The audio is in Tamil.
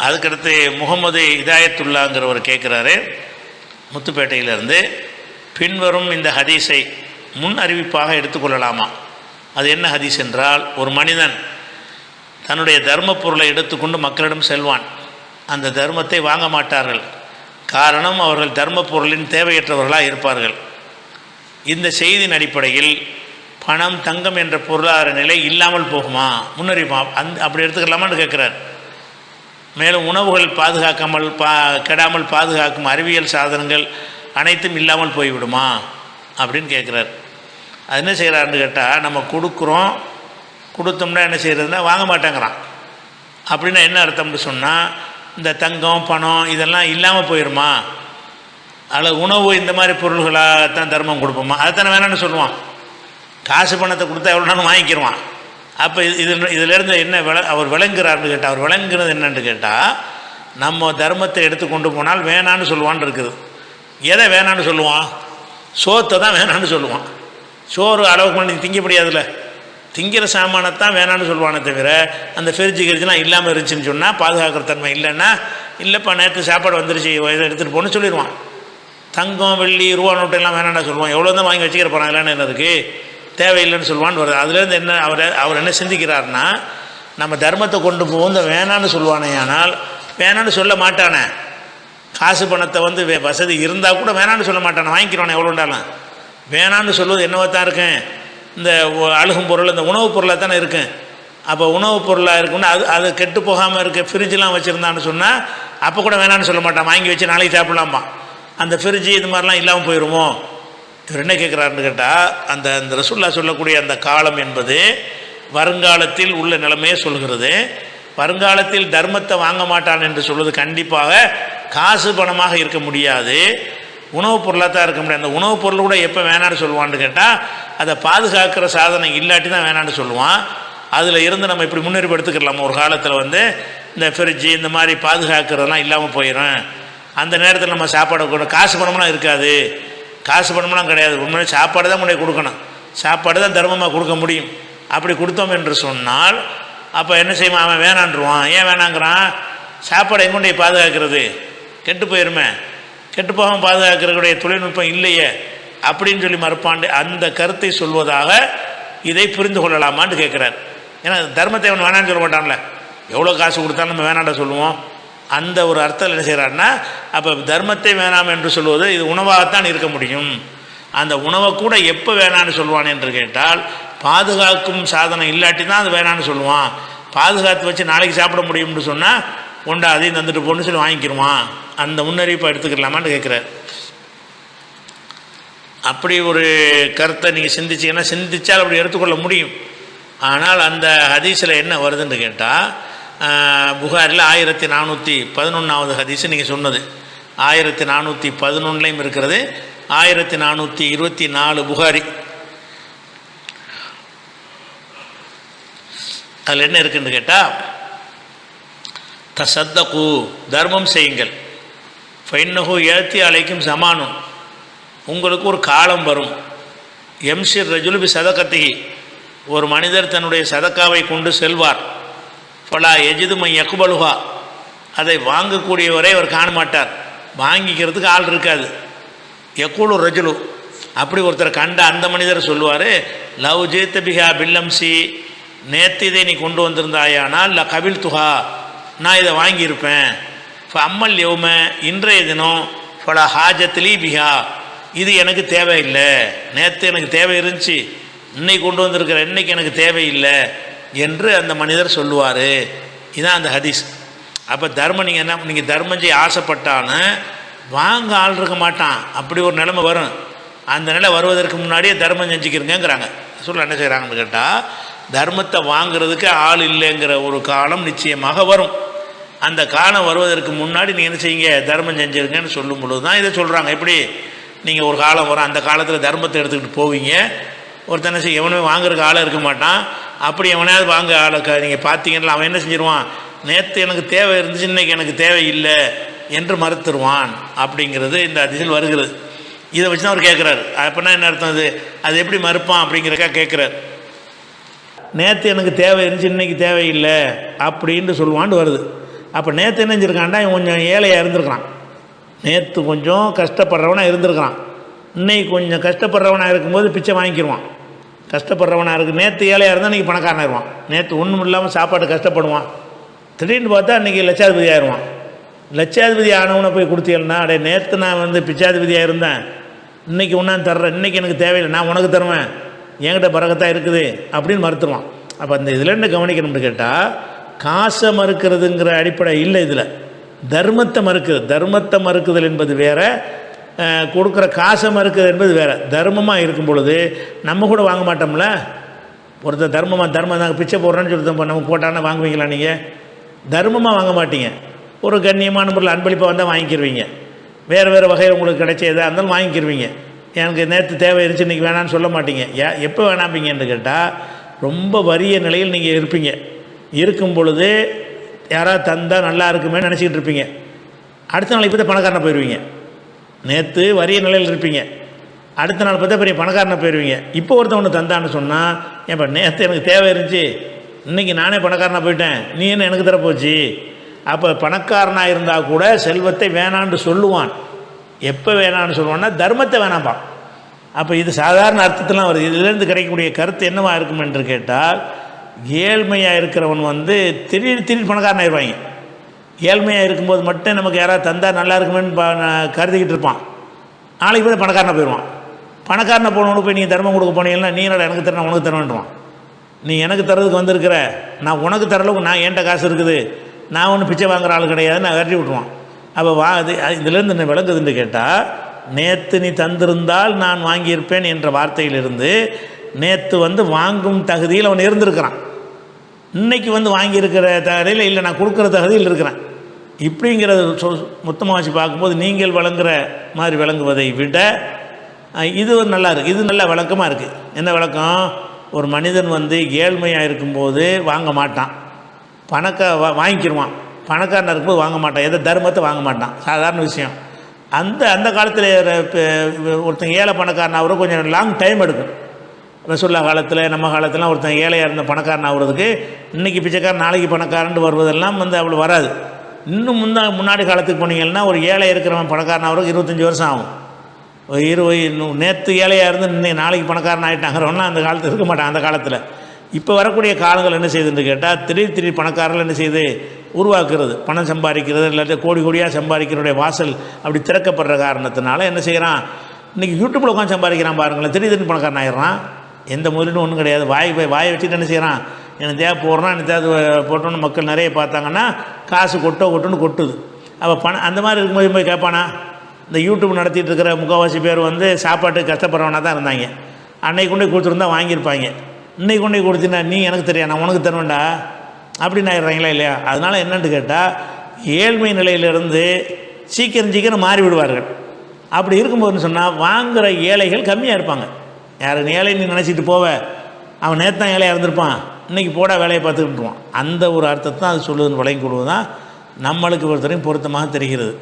அதுக்கடுத்து முகமது இதாயத்துல்லாங்கிறவர் கேட்குறாரு முத்துப்பேட்டையிலிருந்து பின்வரும் இந்த ஹதீஸை முன் அறிவிப்பாக எடுத்துக்கொள்ளலாமா? அது என்ன ஹதீஸ் என்றால் ஒரு மனிதன் தன்னுடைய தர்ம பொருளை எடுத்துக்கொண்டு மக்களிடம் செல்வான். அந்த தர்மத்தை வாங்க மாட்டார்கள். காரணம் அவர்கள் தர்ம பொருளின் தேவையற்றவர்களாக இருப்பார்கள். இந்த செய்தியின் அடிப்படையில் பணம் தங்கம் என்ற பொருளாதார நிலை இல்லாமல் போகுமா? முன்னறிவிப்பா அந்த அப்படி எடுத்துக்கலாமான்னு கேட்குறார் மேலும் உணவுகள் பாதுகாக்காமல் பா கெடாமல் பாதுகாக்கும் அறிவியல் சாதனங்கள் அனைத்தும் இல்லாமல் போய்விடுமா? அப்படின்னு கேட்குறார் அது என்ன செய்கிறாருன்னு கேட்டால் நம்ம கொடுக்குறோம் கொடுத்தோம்னா என்ன செய்கிறதுனா வாங்க மாட்டேங்கிறான். அப்படின்னா என்ன அர்த்தம்னு சொன்னால் இந்த தங்கம் பணம் இதெல்லாம் இல்லாமல் போயிடுமா அதில் உணவு இந்த மாதிரி பொருள்களாக தான் தர்மம் கொடுப்போமா? அதைத்தானே வேணாம்னு சொல்லுவான். காசு பணத்தை கொடுத்தா எவ்வளோ நாளும் வாங்கிக்கிடுவான் அப்போ இது இதில் இதிலேருந்து என்ன விள அவர் விளங்குறாருன்னு கேட்டால் அவர் விளங்குறது என்னன்னு கேட்டால் நம்ம தர்மத்தை எடுத்து கொண்டு போனால் வேணான்னு சொல்லுவான்னு இருக்குது. எதை வேணான்னு சொல்லுவான்? சோத்தை தான் வேணான்னு சொல்லுவான். சோறு அளவுக்கு பண்ணி திங்க முடியாதுல்ல. திங்கிற சாமானத்தான் வேணான்னு சொல்லுவானே தவிர அந்த ஃப்ரிட்ஜு கிரிட்ஜெலாம் இல்லாமல் இருந்துச்சுன்னு சொன்னால் பாதுகாக்கிற தன்மை இல்லைன்னா இல்லைப்பா நேற்று சாப்பாடு வந்துருச்சு எடுத்துகிட்டு போகணும்னு சொல்லிடுவான் தங்கம் வெள்ளி ரூபா நோட்டு எல்லாம் வேணாம்டா சொல்லுவான். எவ்வளோ தான் வாங்கி வச்சுக்கிற போகிறாங்க இல்லைன்னு என்ன இருக்குது தேவையில்லைன்னு சொல்லுவான்னு வருது. அதுலேருந்து என்ன அவர் அவர் என்ன சிந்திக்கிறார்னா நம்ம தர்மத்தை கொண்டு போகும் வேணான்னு சொல்லுவானே ஆனால் வேணான்னு சொல்ல மாட்டானே. காசு பணத்தை வந்து வே- வசதி இருந்தால் கூட வேணான்னு சொல்ல மாட்டானே. வாங்கிக்கிறானே எவ்வளோண்டாலும் வேணான்னு சொல்லுவது என்னவோ தான் இருக்கேன் இந்த அழுகும் பொருள் இந்த உணவுப் பொருளாக தானே இருக்கும். அப்போ உணவுப் பொருளாக இருக்குன்னா அது அது கெட்டு போகாமல் இருக்க ஃப்ரிட்ஜெலாம் வச்சுருந்தான்னு சொன்னால் அப்போ கூட வேணான்னு சொல்ல மாட்டான். வாங்கி வச்சு நாளைக்கு சாப்பிட்லாமா அந்த ஃப்ரிட்ஜு இது மாதிரிலாம் இல்லாமல் போயிடுமோ இவர் என்ன கேட்குறாருன்னு கேட்டால் அந்த அந்த ரசுல்லா சொல்லக்கூடிய அந்த காலம் என்பது வருங்காலத்தில் உள்ள நிலைமையை சொல்கிறது. வருங்காலத்தில் தர்மத்தை வாங்க மாட்டான் என்று சொல்வது கண்டிப்பாக காசு பணமாக இருக்க முடியாது. உணவுப் பொருளாக தான் இருக்க முடியாது. அந்த உணவுப் பொருள் கூட எப்போ வேணான்னு சொல்லுவான்னு கேட்டால் அதை பாதுகாக்கிற சாதனம் இல்லாட்டி தான் வேணான்னு சொல்லுவான். அதில் இருந்து நம்ம இப்படி முன்னெடுப்பு எடுத்துக்கலாம் ஒரு காலத்தில் வந்து இந்த ஃப்ரிட்ஜு இந்த மாதிரி பாதுகாக்கிறதெல்லாம் இல்லாமல் போயிடும் அந்த நேரத்தில் நம்ம சாப்பாடு கூட காசு பணம்லாம் இருக்காது. காசு பணம்லாம் கிடையாது. உண்மையிலே சாப்பாடு தான் கொண்டு கொடுக்கணும். சாப்பாடு தான் தர்மமாக கொடுக்க முடியும். அப்படி கொடுத்தோம் என்று சொன்னால் அப்போ என்ன செய்வான்? அவன் வேணான்றுவான். ஏன் வேணாங்கிறான்? சாப்பாடு எங்கொண்டு பாதுகாக்கிறது? கெட்டு போயிருமே. கெட்டு போகாமல் பாதுகாக்கிறதுடைய தொழில்நுட்பம் இல்லையே. அப்படின்னு சொல்லி மறுப்பாண்டு அந்த கருத்தை சொல்வதாக இதை புரிந்து கொள்ளலாமான்னு கேட்குறார். ஏன்னா தர்மத்தை அவன் வேணான்னு சொல்ல மாட்டான்ல. எவ்வளோ காசு கொடுத்தாலும் நம்ம வேணாண்ட சொல்லுவோம். அந்த ஒரு அர்த்தம் என்ன செய்கிறாருன்னா அப்போ தர்மத்தை வேணாம் என்று சொல்வது இது உணவாகத்தான் இருக்க முடியும். அந்த உணவை கூட எப்போ வேணான்னு சொல்லுவான் என்று கேட்டால் பாதுகாக்கும் சாதனம் இல்லாட்டி தான் அது வேணான்னு சொல்லுவான். பாதுகாத்து வச்சு நாளைக்கு சாப்பிட முடியும்னு சொன்னால் உண்டா அதையும் தந்துட்டு போன்னு சொல்லி வாங்கிக்கிருவான். அந்த முன்னறிவிப்பை எடுத்துக்கலாமான்னு கேட்குறாரு அப்படி ஒரு கருத்தை நீங்கள் சிந்திச்சீங்கன்னா சிந்திச்சால் அப்படி எடுத்துக்கொள்ள முடியும். ஆனால் அந்த ஹதீஸில் என்ன வருதுன்னு கேட்டால் புகாரில் ஆயிரத்தி நானூற்றி பதினொன்றாவது ஹதீஸு நீங்கள் சொன்னது. ஆயிரத்தி நானூற்றி பதினொன்றுலையும் இருக்கிறது. ஆயிரத்தி நானூற்றி இருபத்தி நாலு புகாரி. அதில் என்ன இருக்குன்னு கேட்டால் தசத்தகு தர்மம் செய்யுங்கள். ஃபைன்னஹு ஏத்தி அலைக்கும் சமானம் உங்களுக்கு ஒரு காலம் வரும். எம்சிர் ரஜுலுபி சதகத்திகி ஒரு மனிதர் தன்னுடைய சதக்காவை கொண்டு செல்வார். ஃபலா எஜிதுமை யக்குபலுகா அதை வாங்கக்கூடியவரை அவர் காண மாட்டார் வாங்கிக்கிறதுக்கு ஆள் இருக்காது. எக்குழு ரஜுலு. அப்படி ஒருத்தர் கண்ட அந்த மனிதர் சொல்லுவார் லவ் ஜேத்த பிஹா பில்லம்சி நேத்து இதை நீ கொண்டு வந்திருந்தாயானால் ல கபில் துஹா நான் இதை வாங்கியிருப்பேன். இப்போ அம்மல் யௌம இன்றைய தினம் பல ஹாஜத்லி பிஹா இது எனக்கு தேவையில்லை. நேற்று எனக்கு தேவை இருந்துச்சு. இன்னைக்கு கொண்டு வந்திருக்கிற இன்னைக்கு எனக்கு தேவையில்லை. என்று அந்த மனிதர் சொல்லுவார். இதான் அந்த ஹதீஸ். அப்போ தர்மம் நீங்கள் என்ன நீங்கள் தர்மம் செய்ய ஆசைப்பட்டாலும் வாங்க ஆள் இருக்க மாட்டான். அப்படி ஒரு நிலைமை வரும். அந்த நிலை வருவதற்கு முன்னாடியே தர்மம் செஞ்சுக்கிறங்கிறாங்க. சொல்ல என்ன செய்கிறாங்கன்னு கேட்டால் தர்மத்தை வாங்குறதுக்கு ஆள் இல்லைங்கிற ஒரு காலம் நிச்சயமாக வரும். அந்த காலம் வருவதற்கு முன்னாடி நீங்கள் என்ன செய்யுங்க தர்மம் செஞ்சிருங்கன்னு சொல்லும் பொழுது தான் இதை சொல்கிறாங்க எப்படி? நீங்கள் ஒரு காலம் வரும் அந்த காலத்தில் தர்மத்தை எடுத்துக்கிட்டு போவீங்க. ஒருத்தனை செய்ய எவனுமே வாங்குறதுக்கு ஆளாக இருக்க மாட்டான். அப்படி எவனையாவது வாங்க ஆளை க நீங்கள் பார்த்தீங்கன்னா அவன் என்ன செஞ்சிருவான்? நேற்று எனக்கு தேவை இருந்துச்சு இன்னைக்கு எனக்கு தேவை இல்லை என்று மறுத்துருவான் அப்படிங்கிறது இந்த அதிசல் வருகிறது. இதை வச்சு தான் அவர் கேட்குறாரு. அப்படின்னா என்ன அர்த்தம் அது? அது எப்படி மறுப்பான் அப்படிங்கிறக்கா கேட்குறாரு. நேற்று எனக்கு தேவை இருந்துச்சு இன்னைக்கு தேவையில்லை அப்படின்னு சொல்லுவான்னு வருது. அப்போ நேற்று என்ன செஞ்சிருக்கான்டா இவன் கொஞ்சம் ஏழையாக இருந்திருக்கிறான். நேற்று கொஞ்சம் கஷ்டப்படுறவனாக இருந்திருக்கிறான். இன்னைக்கு கொஞ்சம் கஷ்டப்படுறவனாக இருக்கும்போது பிச்சை வாங்கிக்கிடுவான் கஷ்டப்படுறவனாக இருக்குது நேற்று ஏழையாக இருந்தால் இன்றைக்கி பணக்காரனாயிருவான். நேற்று ஒன்றும் இல்லாமல் சாப்பாடு கஷ்டப்படுவான். திடீர்னு பார்த்தா இன்றைக்கி லட்சாதிபதி ஆயிடுவான் லட்சாதிபதி ஆனவனை போய் கொடுத்தீங்கன்னா அடே நேற்று நான் வந்து பிச்சாதிபதியாக இருந்தேன். இன்றைக்கி ஒன்றாந்து தர்றேன். இன்றைக்கி எனக்கு தேவையில்லை. நான் உனக்கு தருவேன். என்கிட்ட பறக்கத்தான் இருக்குது அப்படின்னு மறுத்துருவான். அப்போ அந்த இதில் என்ன கவனிக்கணும்னு கேட்டால் காசை மறுக்கிறதுங்கிற அடிப்படை இல்லை இதில். தர்மத்தை மறுக்குது. தர்மத்தை மறுக்குதல் என்பது வேறு கொடுக்குற காசை இருக்குது என்பது வேறு. தர்மமாக இருக்கும் பொழுது நம்ம கூட வாங்க மாட்டோம்ல? ஒருத்தர் தர்மமாக தர்மம் நாங்கள் பிச்சை போடுறோன்னு சொல்லி நம்ம போட்டான்னா வாங்குவீங்களா நீங்கள் தர்மமாக வாங்க மாட்டீங்க. ஒரு கண்ணியமான முறையில் அன்பளிப்பாக வந்தால் வாங்கிக்கிருவீங்க. வேறு வேறு வகையில் உங்களுக்கு கிடைச்ச எதாக இருந்தாலும் வாங்கிக்கிருவீங்க. எனக்கு நேற்று தேவை இருந்துச்சு இன்றைக்கி வேணான்னு சொல்ல மாட்டீங்க. ஏ எப்போ வேணாம்பீங்கன்னு கேட்டால் ரொம்ப வறிய நிலையில் நீங்கள் இருப்பீங்க. இருக்கும் பொழுது யாராவது தந்தால் நல்லா இருக்குமே நினச்சிக்கிட்டு இருப்பீங்க. அடுத்த நாளைக்கு இப்போ பணக்காரனை போயிடுவீங்க நேற்று வறிய நிலையில் இருப்பீங்க. அடுத்த நாள் பார்த்தா பெரிய பணக்காரனை போயிடுவீங்க இப்போ ஒருத்தன் ஒன்று தந்தான்னு சொன்னால் ஏன்பா நேற்று எனக்கு தேவை இருந்துச்சு. இன்றைக்கி நானே பணக்காரனாக போயிட்டேன். நீ என்ன எனக்கு தரப்போச்சு அப்போ பணக்காரனாக இருந்தால் கூட செல்வத்தை வேணான்னு சொல்லுவான். எப்போ வேணான்னு சொல்லுவான்னா தர்மத்தை வேணாம்பா அப்போ இது சாதாரண அர்த்தத்தெலாம் வருது. இதுலேருந்து கிடைக்கக்கூடிய கருத்து என்னவா இருக்கும் என்று கேட்டால் ஏழ்மையாக இருக்கிறவன் வந்து திடீர் திடீர் பணக்காரனாயிருவாங்க. ஏழ்மையாக இருக்கும்போது மட்டும் நமக்கு யாராவது தந்தால் நல்லா இருக்குமேன்னு பா- நான் கருதிக்கிட்டு இருப்பான். நாளைக்கு போய் பணக்காரனை போயிடுவான். பணக்காரனை போனவனுக்கு போய் நீ தர்மம் கொடுக்க போனீங்கன்னா நீ என்னடா எனக்கு தரணும் உனக்கு தரணுன்றான் நீ எனக்கு தரதுக்கு வந்திருக்கிற நான் உனக்கு தர அளவுக்கு நான் என்கிட்ட காசு இருக்குது? நான் ஒன்றும் பிச்சை வாங்குற ஆள் கிடையாது நான் விரட்டி விட்டுருவான். அப்போ வா இது இதுலேருந்து என்ன விளங்குதுன்னு கேட்டால் நேற்று நீ தந்திருந்தால் நான் வாங்கியிருப்பேன் என்ற வார்த்தையிலிருந்து நேற்று வந்து வாங்கும் தகுதியில் அவன் இருந்திருக்கிறான். இன்னைக்கு வந்து வாங்கியிருக்கிற தகுதியில் இல்லை நான் கொடுக்குற தகுதியில் இருக்கிறேன். இப்படிங்கிறத சொ மொத்தமாக வச்சு பார்க்கும்போது நீங்கள் வழங்குற மாதிரி விளங்குவதை விட இது ஒரு நல்லா இருக்குது இது நல்ல விளக்கமாக இருக்குது என்ன விளக்கம் ஒரு மனிதன் வந்து ஏழ்மையாக இருக்கும்போது வாங்க மாட்டான். பணக்க வா வாங்கிக்கிடுவான் பணக்காரனாக இருக்கும்போது வாங்க மாட்டான். எதை தர்மத்தை வாங்க மாட்டான். சாதாரண விஷயம். அந்த அந்த காலத்தில் ஒருத்தன் ஏழை பணக்காரனாக ஆகுற கொஞ்சம் லாங் டைம் எடுக்கும் ரசுல்லா காலத்தில் நம்ம காலத்திலாம் ஒருத்தன் ஏழையாக இருந்த பணக்காரன் ஆகுறதுக்கு இன்றைக்கி பிச்சைக்காரன் நாளைக்கு பணக்காரன்ட்டு வருவதெல்லாம் வந்து அவ்வளோ வராது. இன்னும் முந்தா முன்னாடி காலத்துக்கு போனீங்கன்னா ஒரு ஏழை இருக்கிறவன் பணக்காரன் ஆகிறதுக்கு இருபத்தஞ்சி வருஷம் ஆகும். ஒரு இருபது நேற்று ஏழையாக இருந்து இன்னைக்கு நாளைக்கு பணக்காரன் ஆகிட்டாங்கிறவனா அந்த காலத்தில் இருக்க மாட்டான் அந்த காலத்தில். இப்போ வரக்கூடிய காலங்கள் என்ன செய்யுதுன்னு கேட்டால் திடீர் திடீர் பணக்காரர்கள் என்ன செய்யுது உருவாக்குறது பணம் சம்பாதிக்கிறது இல்லாட்டி கோடி கோடியாக சம்பாதிக்கிறனுடைய வாசல் அப்படி திறக்கப்படுற காரணத்தினால என்ன செய்கிறான் இன்றைக்கி யூடியூப்பில் உட்காந்து சம்பாதிக்கிறான் பாருங்களேன் திடீர் திடீர்னு பணக்காரன் ஆயிடுறான். எந்த முதலீடும் ஒன்றும் கிடையாது. வாய் போய் வாயை வச்சுட்டு என்ன செய்கிறான் எனக்கு தேவை போடுறான் எனக்கு தேவை போட்டோன்னு மக்கள் நிறைய பார்த்தாங்கன்னா காசு கொட்டோ கொட்டுன்னு கொட்டுது. அப்போ பணம் அந்த மாதிரி இருக்கும்போது போய் கேட்பானா இந்த யூடியூப் நடத்திட்டு இருக்கிற முக்கால்வாசி பேர் வந்து சாப்பாட்டுக்கு கஷ்டப்படுறவனா தான் இருந்தாங்க. அன்னைக்கு கொண்டு போய் கொடுத்துருந்தா வாங்கியிருப்பாங்க. இன்னைக்கு கொண்டு போய் நீ எனக்கு தெரியா நான் உனக்கு தருவேன்டா. அப்படின்னு ஆயிடுறாங்களா இல்லையா? அதனால் என்னென்னு கேட்டால் ஏழ்மை நிலையிலிருந்து சீக்கிரம் சீக்கிரம் மாறி விடுவார்கள் அப்படி இருக்கும்போதுன்னு சொன்னால் வாங்குகிற ஏழைகள் கம்மியாக இருப்பாங்க. யார் ஏழை நீ நினச்சிட்டு போவ. அவன் நேற்று தான் ஏழையாக இருந்திருப்பான். இன்றைக்கி போட வேலையை பார்த்துக்கிட்டுருவான் அந்த ஒரு அர்த்தத்தை தான் அது சொல்லுதுன்னு விளங்கி கொடுவது தான் நம்மளுக்கு ஒருத்தரையும் பொருத்தமாக தெரிகிறது.